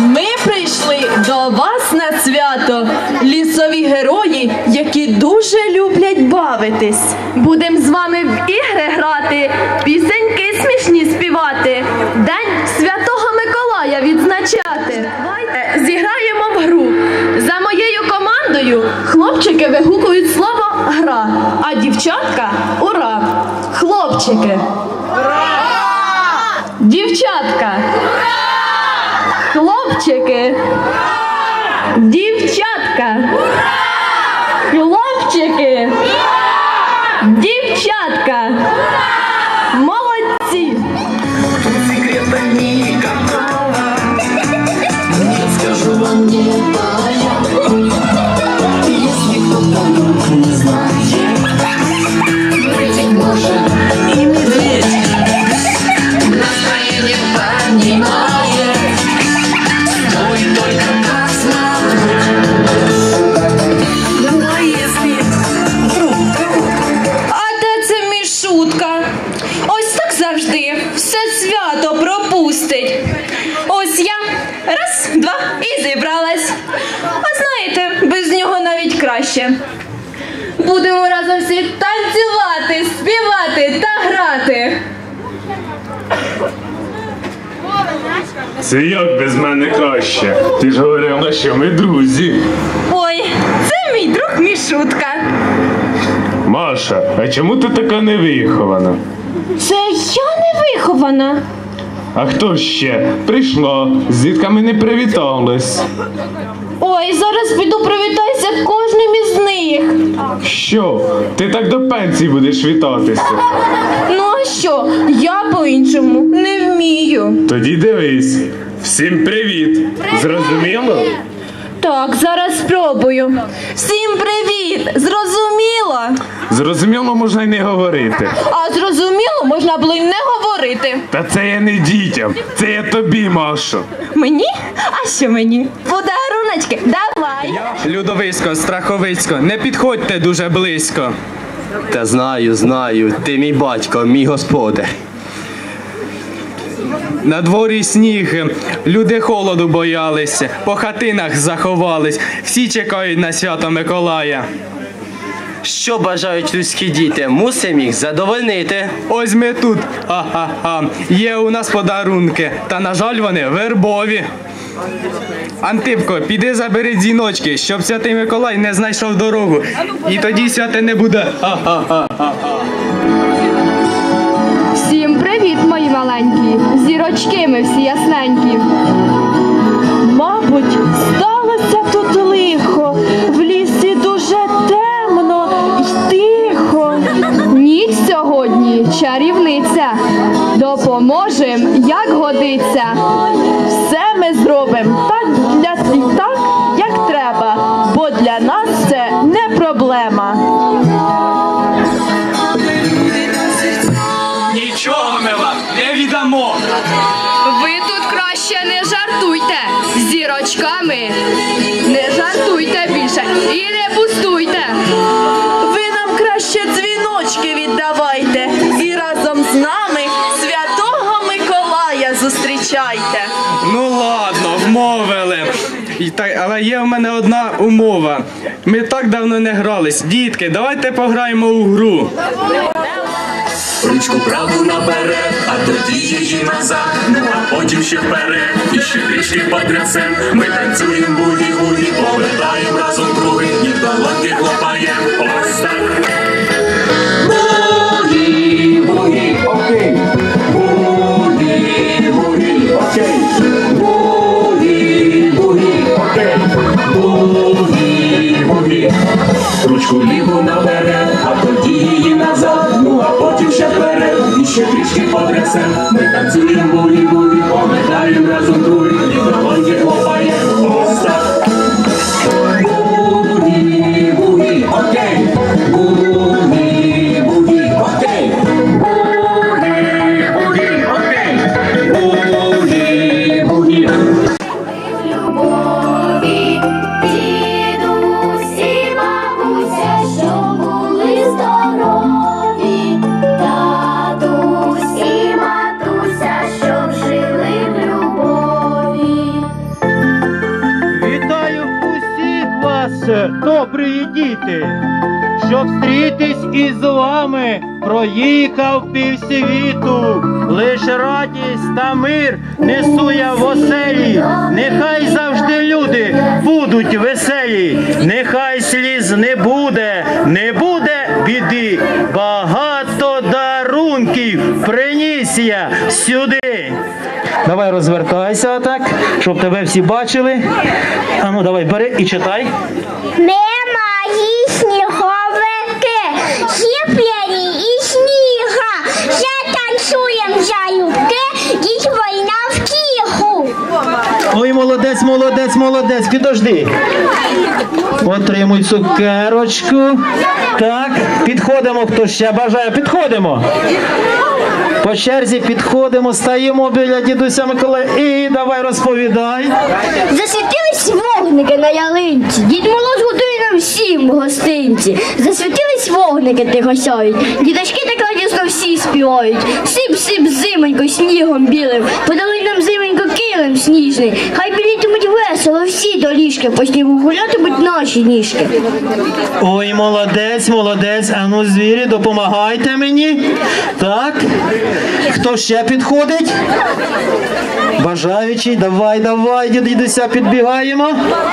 Ми прийшли до вас на свято, лісові герої, які дуже люблять бавитись. Будемо з вами в ігри грати, пісеньки смішні співати, День святого Миколая відзначати. Е, зіграємо в гру. За моєю командою хлопчики вигукують слово гра, а дівчатка ура! Хлопчики! Ура! Дівчатка! Хлопчики. Дівчатка. Хлопчики. Дівчатка! Молодці! Скажу вам не краще. Будемо разом всі танцювати, співати та грати. Це як без мене краще? Ти ж говорила, що ми друзі. Ой, це мій друг мішутка. Маша, а чому ти така невихована? Це я не вихована. А хто ще? Прийшла, з дітками не привіталась. Ой, зараз піду привітаюся кожним із них. Що? Ти так до пенсії будеш вітатися? Ну а що? Я по-іншому не вмію. Тоді дивись. Всім привіт! Зрозуміло? Так, зараз спробую. Всім привіт! Зрозуміло? Зрозуміло можна й не говорити. А зрозуміло можна було й не говорити. Та це я не дітям, це я тобі, Машо. Мені? А що мені? Подаруночки, давай. Людовисько, страховицько, не підходьте дуже близько. Та знаю, знаю, ти мій батько, мій господар. На дворі сніг, люди холоду боялися, по хатинах заховались, всі чекають на свято Миколая. Що бажають людські діти, мусимо їх задовольнити. Ось ми тут, ха-ха-ха, є у нас подарунки, та на жаль вони вербові. Антипко, піди забери дзвіночки, щоб святий Миколай не знайшов дорогу. І тоді святе не буде. Ха-ха-ха. Маленькі! Зірочки ми всі ясненькі. Мабуть, сталося тут лихо, в лісі дуже темно й тихо. Ніч сьогодні чарівниця. Допоможем, як годиться. Краще не жартуйте з зірочками. Не жартуйте більше і не пустуйте. Ви нам краще дзвіночки віддавайте і разом з нами святого Миколая зустрічайте. Ну ладно, вмовили. І так, але є в мене одна умова. Ми так давно не грались. Дітки, давайте пограємо у гру. Ручку праву наперед, а тоді її назад, ну а потім ще вперед, і ще трішки потрясем. Ми танцюємо буді-буді, повертаємо разом круги, і долоньки хлопаєм. Ось так. Потрясем. Усіх добрі діти! щоб стрітись із вами, проїхав півсвіту. Лиш радість та мир несу я в оселі. Нехай завжди люди будуть веселі. Нехай сліз не буде, не буде біди. Багато приніс я сюди. Давай розвертайся так, щоб тебе всі бачили. А ну давай бери і читай. Ми маї сніговики, сіплені і сніга. Ще танцюєм залюбки, діть війна в втіху. Ой, молодець, молодець, молодець, підожди. Отримуй цукерочку. Так, підходимо, хто ще бажає, підходимо. По черзі підходимо, стаємо біля дідуся Миколая і давай розповідай. Засвітились вогники на ялинці, дід Мороз готує нам всім гостинці. Засвітились вогники тихо сяють, діточки так радісно всі співають. Сип-сип зимонько снігом білим, подали нам зимонько килим сніжний. Хай білітимуть весело до ліжки, почнемо гуляти, гулятимуть наші ніжки. Ой, молодець, молодець. Ану, звірі, допомагайте мені. Так. Хто ще підходить? Бажаючий, давай, давай, дід- дідуся, підбігаємо.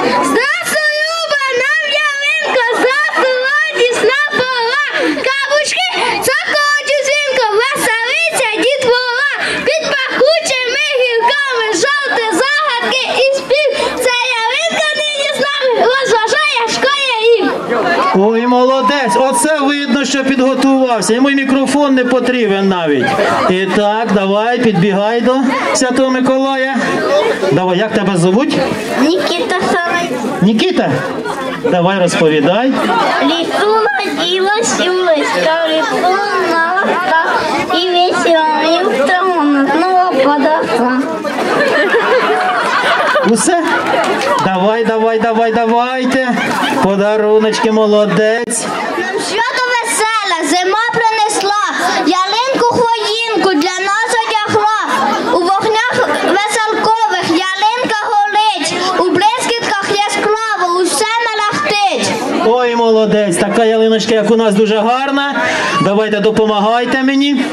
Здравствуй, підготувався. Йому й мікрофон не потрібен навіть. І так, давай, підбігай до Святого Миколая. Давай, як тебе звуть? Нікіта Сарай. Нікіта? Давай розповідай. Лісу наділась і близька, лісу на ласта, і весела, і втомлена, знову подошла. Усе? Давай, давай, давай, давайте. Подаруночки, молодець. Свято веселе, зима принесла, ялинку хвоїнку для нас одягла. У вогнях веселкових ялинка горить, у блискітках яскраво усе мелахтить. Ой, молодець, така ялиночка, як у нас дуже гарна. Давайте допомагайте мені.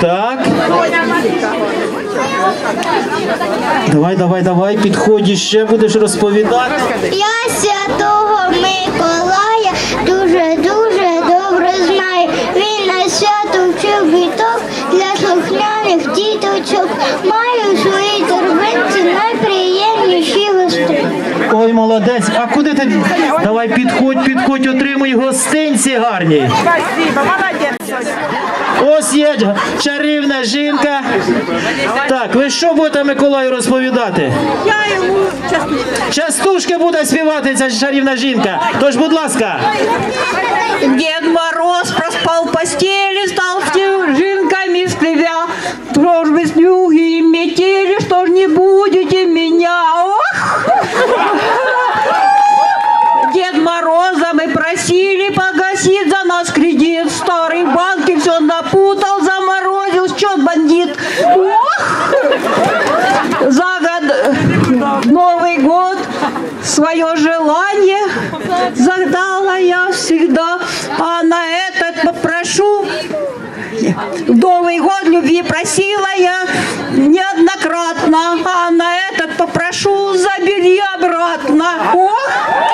Так. Давай, давай, давай, підходь ще будеш розповідати. Я святого Миколая дуже-дуже добре знає. Він на свято вчив біток для слухняних діточок. Маю свої своїй торбинці найприємніші гости. Ой, молодець. А куди ти? Давай підходь, підходь, отримуй гостинці гарні. Ось є чарівна жінка. Так, ви що будете Миколаю розповідати? Я йому Частушки буде співати ця чарівна жінка. Тож, будь ласка. Дед Мороз проспал постели, стал снежинками стревя. Что ж снюги и метели, что ж не будете всегда, а на этот попрошу. В Новый год любви просила я неоднократно, а на этот попрошу забери обратно. Ох!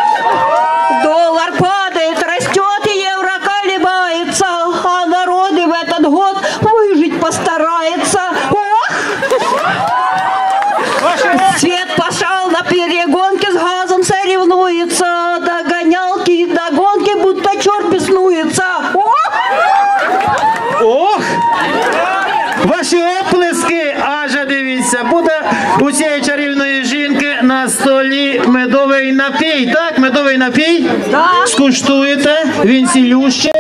Напій? Да. Скуштуєте, він цілющий.